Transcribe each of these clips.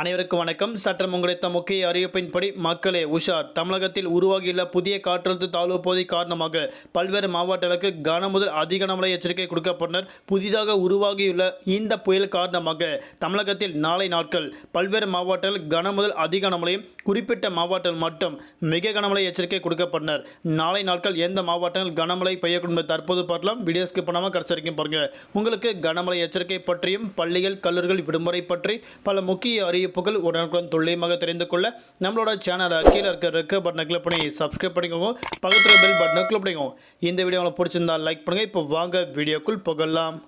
அனைவருக்கும் வணக்கம். சற்றம் கிடைத்த முக்கிய அறிவிப்பின்படி மக்களே உஷார். தமிழகத்தில் உருவாகியுள்ள புதிய காற்றழுத்த தாழ்வு பகுதி காரணமாக பல்வேறு மாவட்டங்களுக்கு கன முதல் அதிக கனமழை எச்சரிக்கை கொடுக்கப்பட்டனர். புதிதாக உருவாகியுள்ள இந்த புயல் காரணமாக தமிழகத்தில் நாளை நாட்கள் பல்வேறு மாவட்டங்கள் கன முதல் அதிக கனமழையும் குறிப்பிட்ட மாவட்டங்கள் மட்டும் மிக கனமழை எச்சரிக்கை கொடுக்கப்பட்டனர். நாளை நாட்கள் எந்த மாவட்டங்கள் கனமழை பெய்யக்கூடும் என்பதை தற்போது பார்க்கலாம். வீடியோஸ்க்கு பண்ணாமல் கடைசி வரைக்கும் பாருங்கள் உங்களுக்கு கனமழை எச்சரிக்கை பற்றியும் பள்ளிகள் கல்லூரிகள் விடுமுறை பற்றி பல முக்கிய அறிவிப்புகள் உடனுக்குடன் துல்லியமாக தெரிந்து கொள்ள நம்மளோட சேனலை கீழே இருக்க ரெக்க பட்டனை கிளிக் பண்ணி சப்ஸ்கிரைப் பண்ணிக்கோங்க. பக்கத்தில் பெல் பட்டனை கிளிக் பண்ணிக்கோங்க. இந்த வீடியோ உங்களுக்கு பிடிச்சிருந்தா லைக் பண்ணுங்கள் இப்போ வாங்க வீடியோக்குள் புகழலாம்.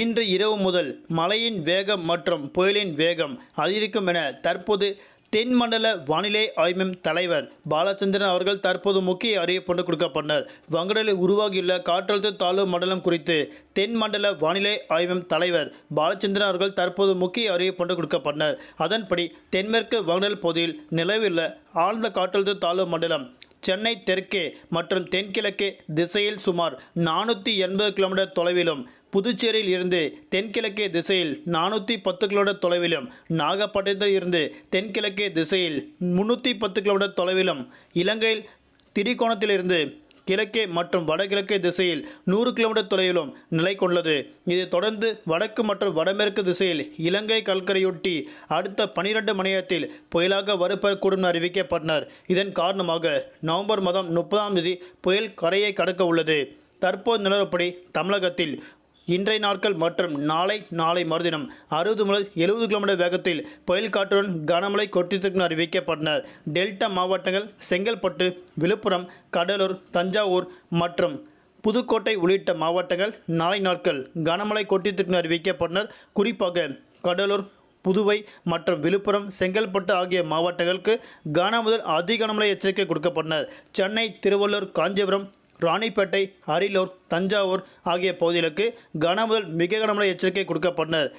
இன்று இரவு முதல் மழையின் வேகம் மற்றும் புயலின் வேகம் அதிகரிக்கும் என தற்போது தென்மண்டல வானிலை ஆய்வின் தலைவர் பாலச்சந்திரன் அவர்கள் தற்போது முக்கிய அறிவிப்பு ஒன்று கொடுக்கப்பட்டனர் வங்கடலில் உருவாகியுள்ள காற்றழுத்த தாழ்வு மண்டலம் குறித்து தென்மண்டல வானிலை ஆய்வின் தலைவர் பாலச்சந்திரன் அவர்கள் தற்போது முக்கிய அறிவிப்பு ஒன்று கொடுக்கப்பட்டனர் அதன்படி தென்மேற்கு வங்கடல் பகுதியில் நிலவியுள்ள ஆழ்ந்த காற்றழுத்த தாழ்வு மண்டலம் சென்னை தெற்கே மற்றும் தென்கிழக்கே திசையில் சுமார் நானூற்றி எண்பது கிலோமீட்டர் தொலைவிலும் புதுச்சேரியில் இருந்து தென்கிழக்கே திசையில் நானூற்றி பத்து கிலோமீட்டர் தொலைவிலும் நாகப்பட்டினத்தில் இருந்து தென்கிழக்கே திசையில் முந்நூற்றி பத்து கிலோமீட்டர் தொலைவிலும் இலங்கையில் திரிகோணத்திலிருந்து கிழக்கே மற்றும் வடகிழக்கே திசையில் நூறு கிலோமீட்டர் தொலைவிலும் நிலை கொண்டது இதைத் தொடர்ந்து வடக்கு மற்றும் வடமேற்கு திசையில் இலங்கை கல்கரையொட்டி அடுத்த பனிரெண்டு மணி நேரத்தில் புயலாக வரப்பெறக்கூடும் அறிவிக்கப்பட்டனர். இதன் காரணமாக நவம்பர் மாதம் முப்பதாம் தேதி புயல் கரையை கடக்க உள்ளது. தற்போது நிலவரப்படி தமிழகத்தில் இன்றைய நாட்கள் மற்றும் நாளை நாளை மறுதினம் அறுபது முதல் எழுபது கிலோமீட்டர் வேகத்தில் புயல் காற்றுடன் கனமழை கொட்டித்திருக்கும் அறிவிக்கப்பட்டனர். டெல்டா மாவட்டங்கள் செங்கல்பட்டு விழுப்புரம் கடலூர் தஞ்சாவூர் மற்றும் புதுக்கோட்டை உள்ளிட்ட மாவட்டங்கள் நாளை நாட்கள் கனமழை கொட்டித்திருக்கும் அறிவிக்கப்பட்டனர். குறிப்பாக கடலூர் புதுவை மற்றும் விழுப்புரம் செங்கல்பட்டு ஆகிய மாவட்டங்களுக்கு கன முதல் அதி கனமழை எச்சரிக்கை கொடுக்கப்பட்டனர். சென்னை திருவள்ளூர் காஞ்சிபுரம் ராணிப்பேட்டை அரியலூர் தஞ்சாவூர் ஆகிய பகுதிகளுக்கு கன முதல் மிக கனமழை எச்சரிக்கை கொடுக்கப்பட்டனர்.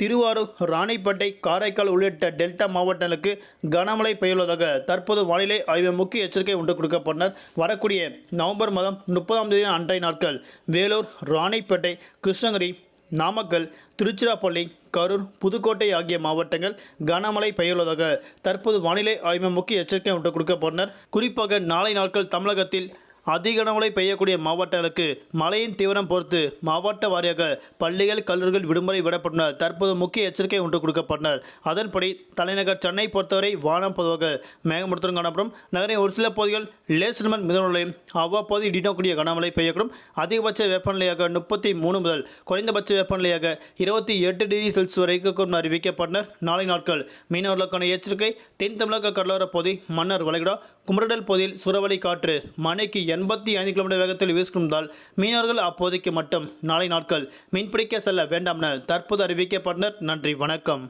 திருவாரூர் ராணிப்பேட்டை காரைக்கால் உள்ளிட்ட டெல்டா மாவட்டங்களுக்கு கனமழை பெய்துள்ளதாக தற்போது வானிலை ஆய்வு முக்கிய எச்சரிக்கை ஒன்று கொடுக்கப்பட்டனர். வரக்கூடிய நவம்பர் மாதம் முப்பதாம் தேதி அன்றைய நாட்கள் வேலூர் ராணிப்பேட்டை கிருஷ்ணகிரி நாமக்கல் திருச்சிராப்பள்ளி கரூர் புதுக்கோட்டை ஆகிய மாவட்டங்கள் கனமழை பெய்துள்ளதாக தற்போது வானிலை ஆய்வு முக்கிய எச்சரிக்கை ஒன்று கொடுக்கப்பட்டனர். குறிப்பாக நாளை நாட்கள் தமிழகத்தில் அதிக கனமழை பெய்யக்கூடிய மாவட்டங்களுக்கு மழையின் தீவிரம் பொறுத்து மாவட்ட வாரியாக பள்ளிகள் கல்லூரிகள் விடுமுறை விடப்பட்டனர் தற்போது முக்கிய எச்சரிக்கை ஒன்று கொடுக்கப்பட்டனர் அதன்படி தலைநகர் சென்னை பொறுத்தவரை வானம் பொதுவாக மேகமூட்டத்துடன் காணப்படும். நகரின் ஒரு சில பகுதிகள் லேசர்மன் மிதமலையும் அவ்வப்போது இடினக்கூடிய கனமழை பெய்யக்கூடும். அதிகபட்ச வெப்பநிலையாக முப்பத்தி மூணு முதல் குறைந்தபட்ச வெப்பநிலையாக இருபத்தி எட்டு டிகிரி செல்சியஸ் வரைக்கும் அறிவிக்கப்பட்டனர் நாளை நாட்கள் மீனவர்களுக்கான எச்சரிக்கை தென் தமிழக கடலோரப் பகுதி மன்னர் வளைகுடா குமரடல் பகுதியில் சுரவழி காற்று மணிக்கு எண்பத்தி ஐந்து கிலோமீட்டர் வேகத்தில் வீசுகின்றதால் மீனவர்கள் அப்போதைக்கு மட்டும் நாளை நாட்கள் மீன்பிடிக்க செல்ல வேண்டாம் என தற்போது அறிவிக்கப்பட்டனர். நன்றி வணக்கம்.